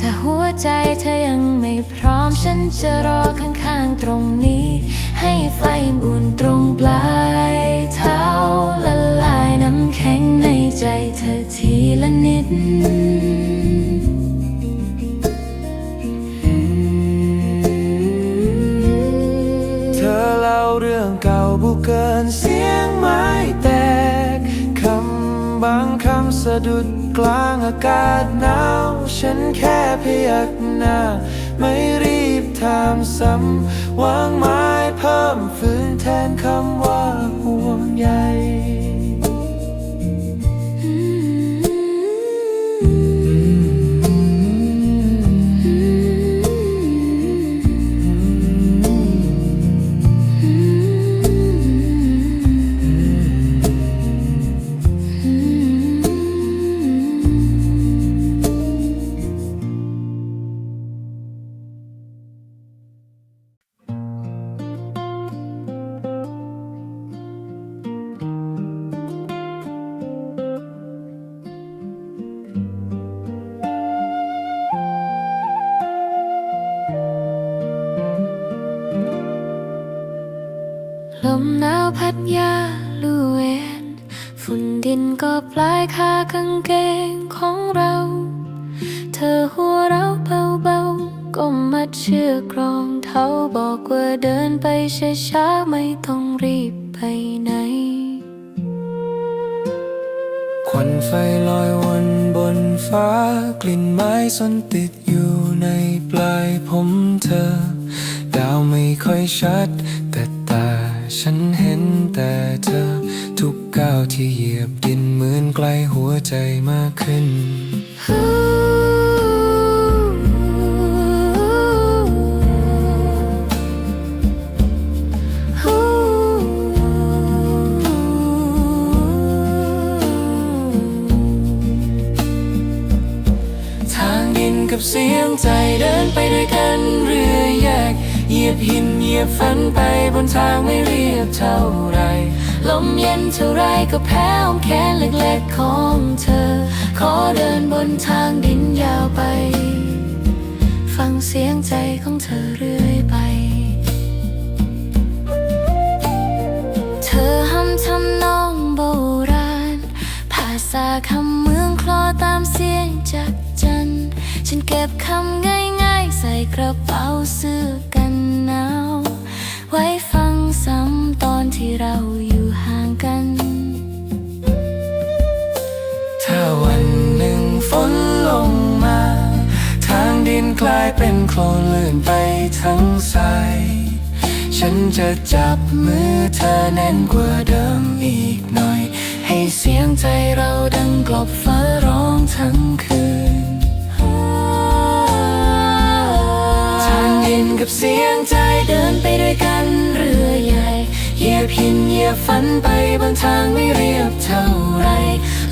ถ้าหัวใจเธอยังไม่พร้อม ฉันจะรอข้างๆตรงนี้ ให้ไฟอุ่นตรงปลายเท้าละลายน้ำแข็งในใจเธอทีละนิดเธอเล่าเรื่องเก่าบุเกินเสียงไม้แตก คำบางคำสะดุดกลางอากาศหนาว ฉันแค่พยักหน้า ไม่รีบถามซ้ำวางไม้เพิ่มฝืนแทนคำว่าห่วงใยายคากางเกงของเรา เธอหัวเราเบาๆก้มมัดเชือกรองเท้าบอกว่าเดินไปช้าๆไม่ต้องรีบไปไหน ควันไฟลอยวนบนฟ้ากลิ่นไม้สนติดอยู่ในปลายผมเธอ ดาวไม่ค่อยชัด แต่ตาฉันเห็นแต่เธอ ก้าวที่เหยียบดินเหมือนใกลหัวใจมากขึ้น ทางดินกับเสียงใจเดินไปด้วยกันเรือแยก เหยียบหินเหยียบฝันไปบนทางไม่เรียบเท่าไร ลมเย็นเท่าไรก็แพ้อ้อมแขนเล็กๆของเธอ ขอเดินบนทางดินยาวไป ฟังเสียงใจของเธอเรื่อยไป เธอหำทำนองโบราณ ภาษาคำเมืองคลอตามเสียงจากจัน ฉันเก็บคำง่ายๆ ใส่กระเป๋าเสื้อ กลายเป็นโคลนลื่นไปทั้งสายฉันจะจับมือเธอแน่นกว่าเดิมอีกหน่อย ให้เสียงใจเราดังกลบฟ้าร้องทั้งคืนทางดินกับเสียงใจเดินไปด้วยกันเรือใหญ่เหยียบหินเหยียบฝันไปบนทางไม่เรียบเท่าไร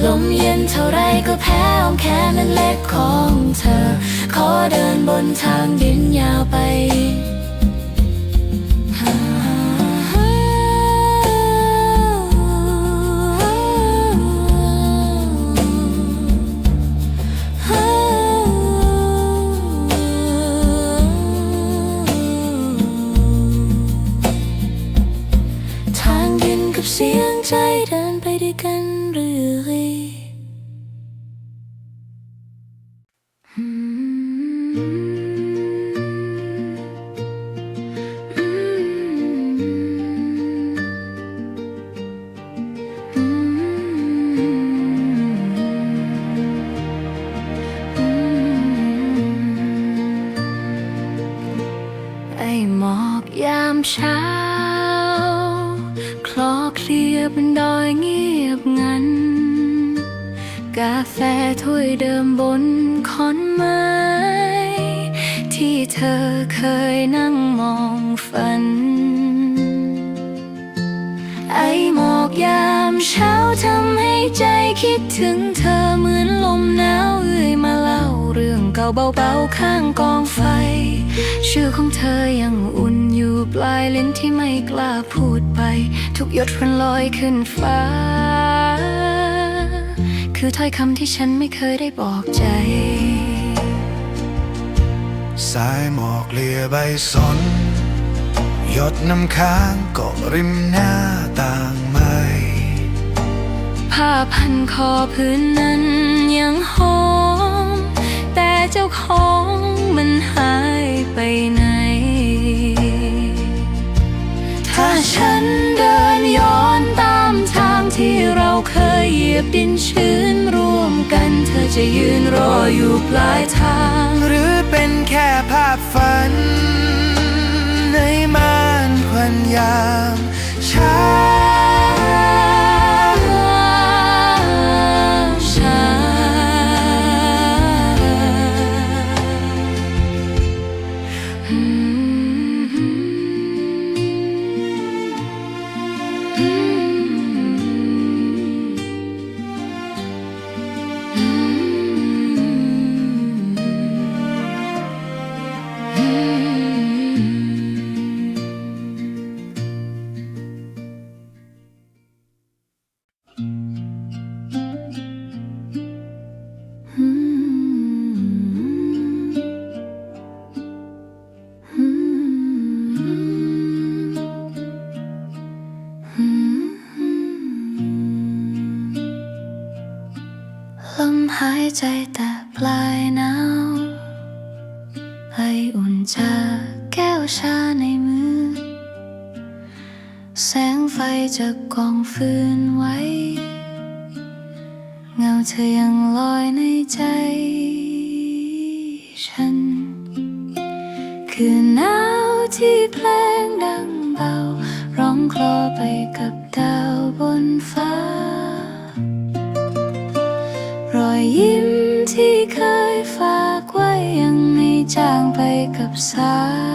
ลมเย็นเท่าไรก็แพ้อมแขนนั้นเล็ก ของเธอ ขอเดินบนทางดินยาวไป เงียบงัน กาแฟถ้วยเดิมบนคอนไม้ ที่เธอเคยนั่งมองฝัน หมอกยามเช้าทำให้ใจคิดถึงเธอเหมือนลมหนาวเอื่อยมาเล่าเรื่องเก่าเบาๆข้างกองไฟ ชื่อของเธอยังอุ่นอยู่ปลายลิ้นที่ไม่กล้าพูดไป ทุกหยดฝนลอยขึ้นฟ้า คือถ้อยคำที่ฉันไม่เคยได้บอกใจสายหมอกเลียใบสน หยดน้ำค้างเกาะริมหน้าต่างไม้ผ้าพันคอพื้นนั้นยังหอม แต่เจ้าของมันหายไปไหน ถ้าฉันเดินย้อนตามทางที่เราเคยเหยียบดินชื้นร่วมกัน เธอจะยืนรออยู่ปลายทาง หรือเป็นแค่ภาพฝันในม่าน ควันยามเช้ จากกองฟืนไว้ เงาเธอยังลอยในใจ ฉัน คือหนาวที่เพลงดังเบา ร้องคลอไปกับดาวบนฟ้า รอยยิ้มที่เคยฝากไว้ยังไม่จางไปกับสาย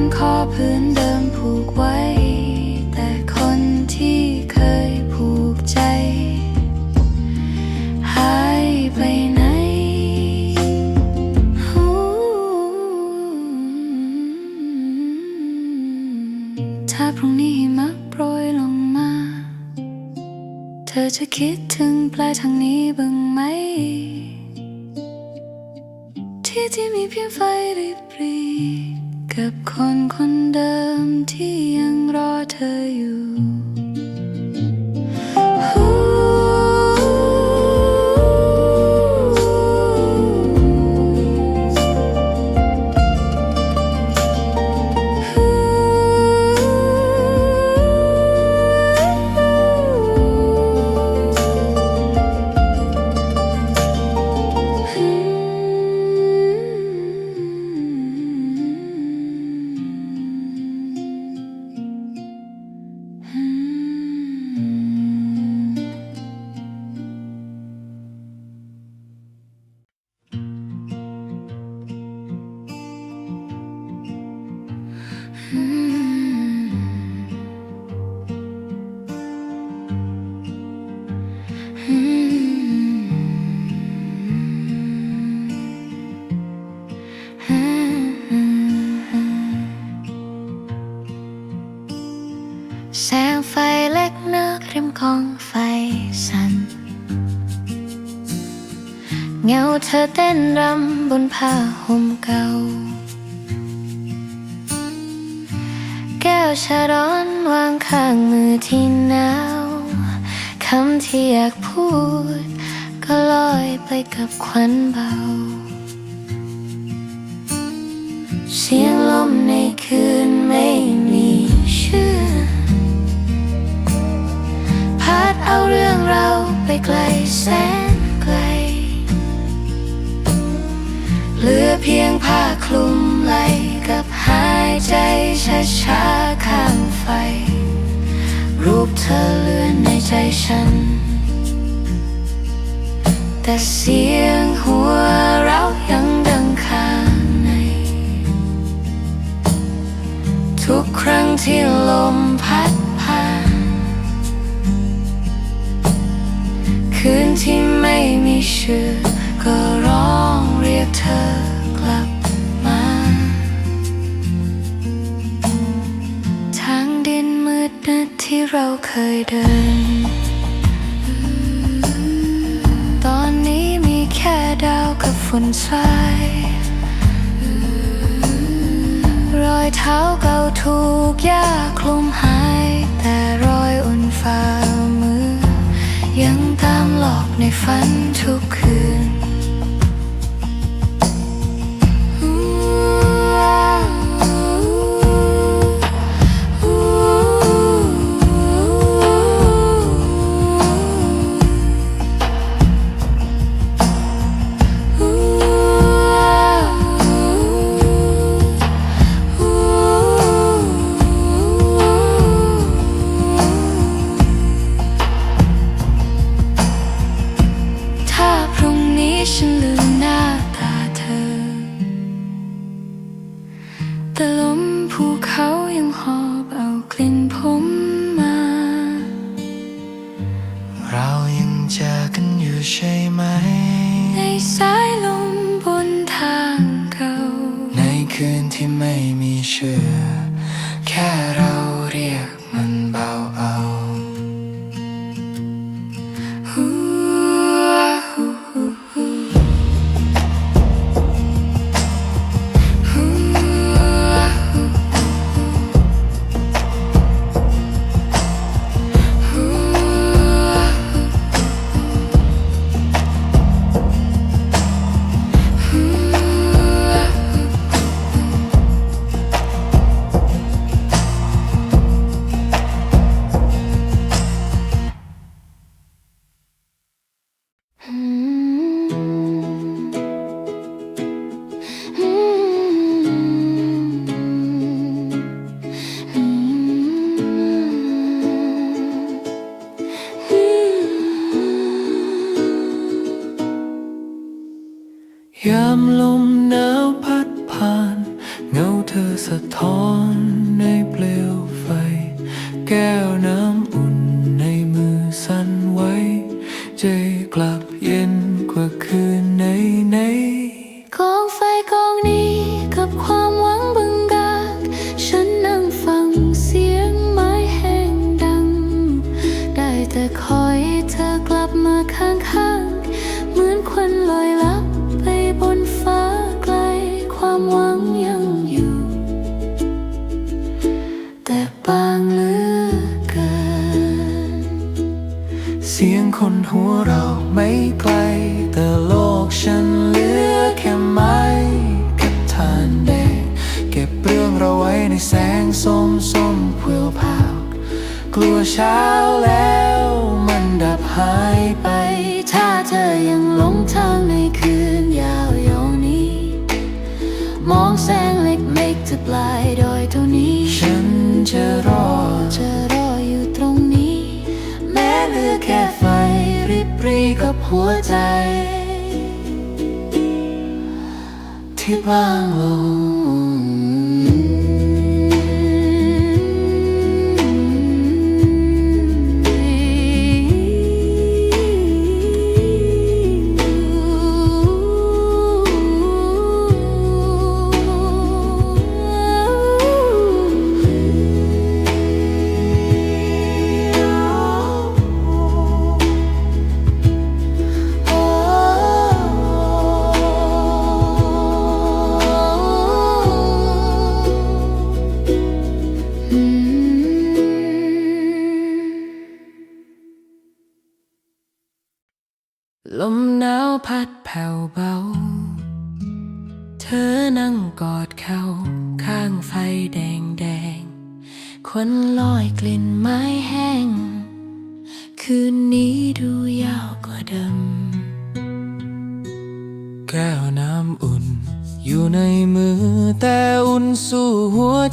าพันคอพื้นเดิมผูกไว้ แต่คนที่เคยผูกใจ หายไปไหนถ้าพรุ่งนี้หิมะโปรยลงมา เธอจะคิดถึงปลายทางนี้บ้างไหม ที่ที่มีเพียงไฟริบรี กับคนคนเดิมที่ยังรอเธออยู่ วชาร้อนวางข้างมือที่หนาวคำที่อยากพูด ก็ลอยไปกับควันเบา เสียงลมในคืนไม่มีชื่อ พัดเอาเรื่องเราไปไกลแสนไกล เหลือเพียงผ้าคลุมไหลายใจช้าๆข้างไฟ รูปเธอเลือนในใจฉัน แต่เสียงหัวเรายังดังข้างใน ทุกครั้งที่ลมพัดผ่าน คืนที่ไม่มี เราเคยเดิน ตอนนี้มีแค่ดาวกับฝุ่นทรายรอยเท้าเก่าถูกหญ้าคลุมหาย แต่รอยอุ่นฝ่ามือ ยังตามหลอกในฝันทุกคืน จะคอยเธอกลับมาข้างๆเหมือนควันลอยลับไปบนฟ้าไกล ความหวังยังอยู่ แต่บางเหลือเกิน เสียงคนหัวเราไม่ไกล หัวใจ ที่บ้างลง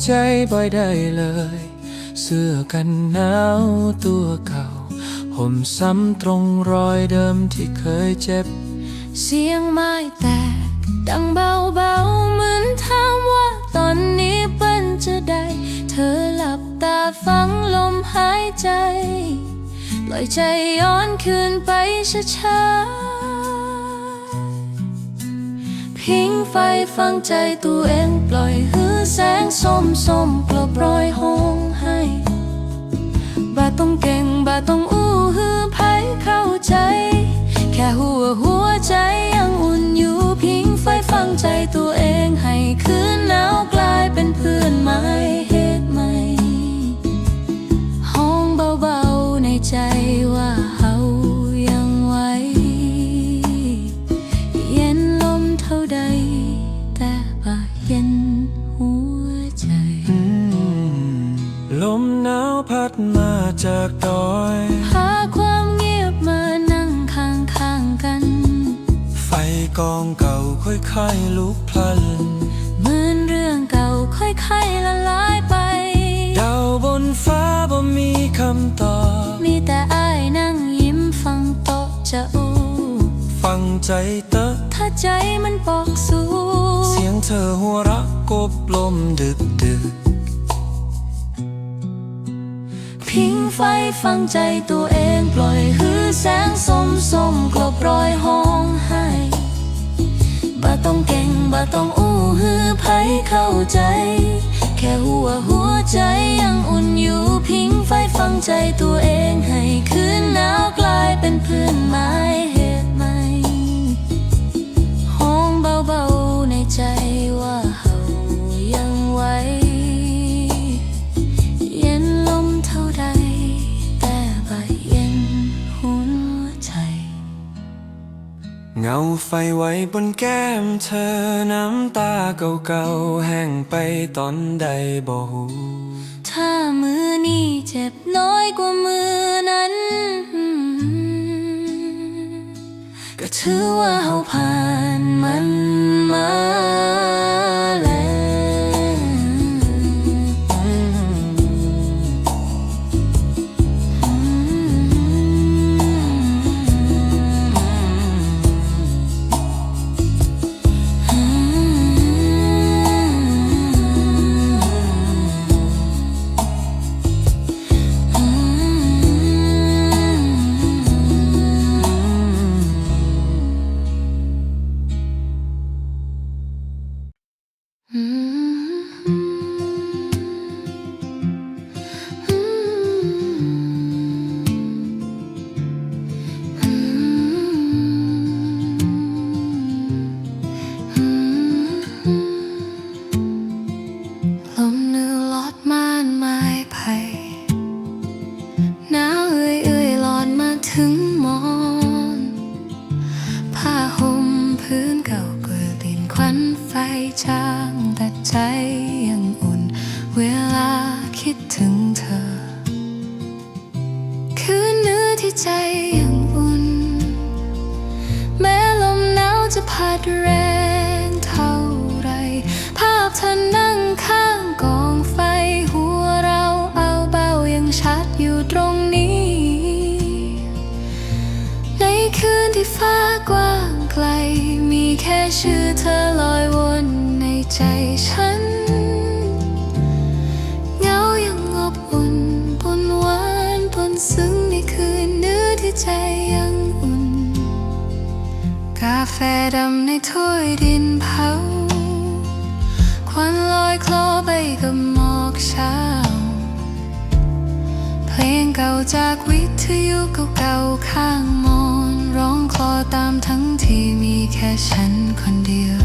ใจบ่อยได้เลย เสื้อกันหนาวตัวเก่า ห่มซ้ำตรงรอยเดิมที่เคยเจ็บ เสียงไม้แตก ดังเบาๆเหมือนถามว่าตอนนี้เป็นจะได้ เธอหลับตาฟังลมหายใจ ปล่อยใจย้อนคืนไปช้าๆ พิงไฟฟังใจตัวเองปล่อยหือแสงส้มส้มๆกลบรอยห้องให้บาต้องเก่งบาต้องอู้ฮือไผเข้าใจ แค่หัวหัวใจยังอุ่นอยู่พิงไฟฟังใจตัว มดึกดึกพิงไฟฟังใจตัวเองปล่อยหือแสงส้มส้มกลบรอยห้องให้บ่ต้องเก่งบ่ต้องอู้ฮือไผเข้าใจ แค่หัวหัวใจยังอุ่นอยู่พิงไฟฟังใจตัวเองให้คืนหนาวกลายเป็นเพื่อนไม้เหตุใหม่ห้องเบาๆในใจว่า งาไฟไว้บนแก้มเธอน้ำตาเก่าๆแห้งไปตอนใดบ่หูถ้ามือนี้เจ็บน้อยกว่ามือนั้น ก็ถือว่าเฮาผ่านมันมา ถึงหมอนผ้าห่มพื้นเก่าเกลือดินควันไฟจางแต่ใจ ถ้วยดินเผา ควันลอยคลอไปกับหมอกเช้า เพลงเก่าจากวิทยุเก่าๆข้างมอน ร้องคลอตามทั้งที่มีแค่ฉันคนเดียว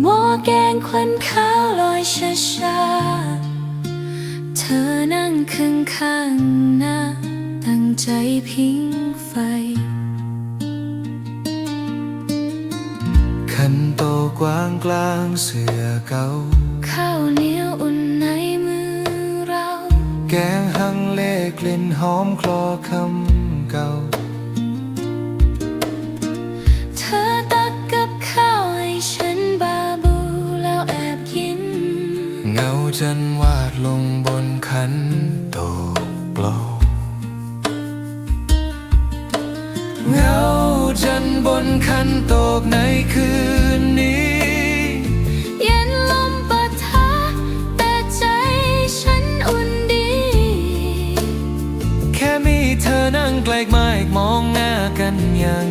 หม้อแกงควันข้าวลอยช้าๆเธอนั่งข้างข้างๆหน้า ตั้งใจพิงไฟ คันโตกว้างกลางเสือเก่า ข้าวเหนียวอุ่นในมือเรา แกงฮังเลกลิ่นหอมคลอคำเก่า จันวาดลงบนขันโตกเปล่าเงาจันบนขันโตกในคืนนี้ เย็นลมปะทะแต่ใจฉันอุ่นดี แค่มีเธอนั่งใกล้ไม้มองหน้ากันอย่าง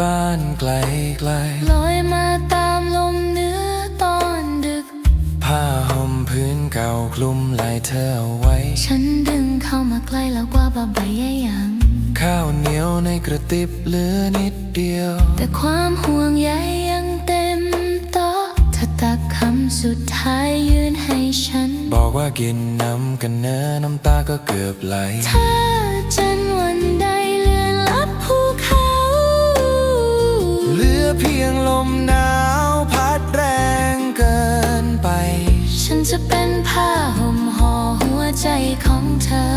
บ้านไกลไกลลอยมาตามลมเหนื้อตอนดึก ผ้าห่มพื้นเก่าคลุมไหลเธอเอาไว้ ฉันดึงเข้ามาใกล้แล้วกว่าบาใบใยยัง ข้าวเหนียวในกระติบเหลือนิดเดียว แต่ความห่วงใยยังเต็มโต๊ะเธอตักคำสุดท้ายยื่นให้ฉัน บอกว่ากินน้ำกันเนื้อน้ำตาก็เกือบไหลถ้าจันทร์วันใด เหลือเพียงลมหนาวพัดแรงเกินไป ฉันจะเป็นผ้าห่มห่อหัวใจของเธอ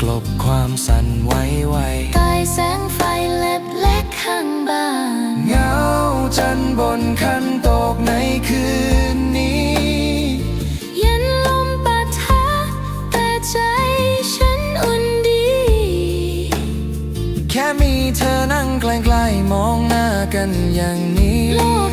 กลบความสั่นไหวไหวใต้แสงไฟเล็บเล็กข้างบ้าน เงาจันทร์บนขันโตกในคืนนี้ ล้ๆมองหน้ากันอย่างนี้โลก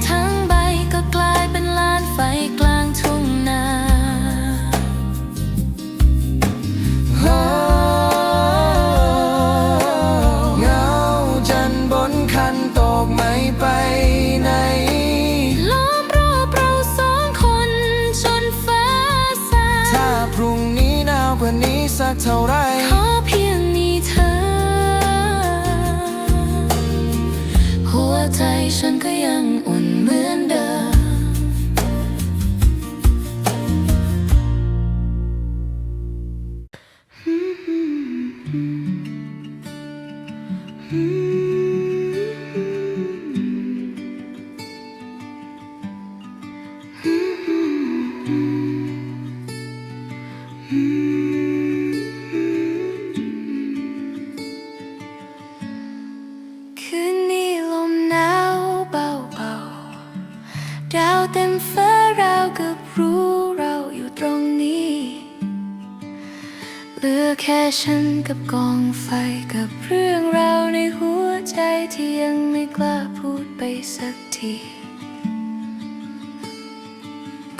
ฉันกับกองไฟกับเรื่องราวในหัวใจที่ยังไม่กล้าพูดไปสักที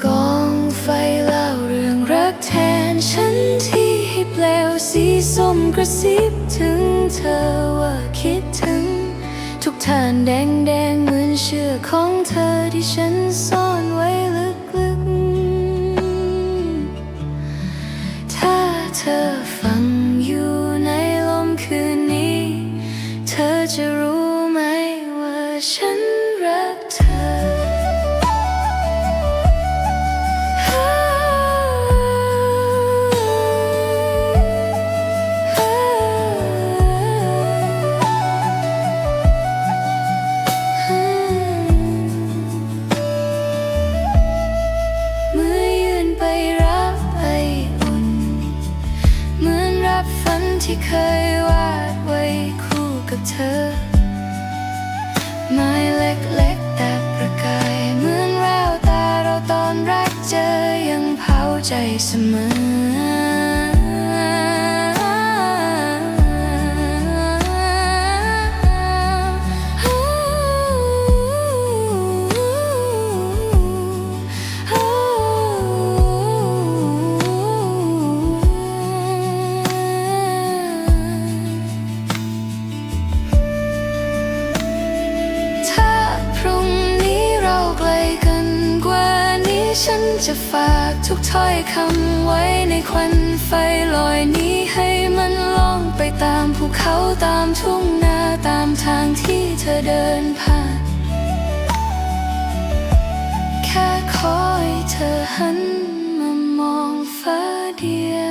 กองไฟเล่าเรื่องรักแทนฉันที่ให้เปลวสีส้มกระซิบถึงเธอว่าคิดถึง ทุกท่านแดงแดง จะฝากทุกถ้อยคำไว้ในควันไฟลอยนี้ให้มันล่องไปตามภูเขาตามทุ่งนาตามทางที่เธอเดินผ่าน แค่ขอให้เธอหันมามองฟ้าเดียวกันสักครั้ง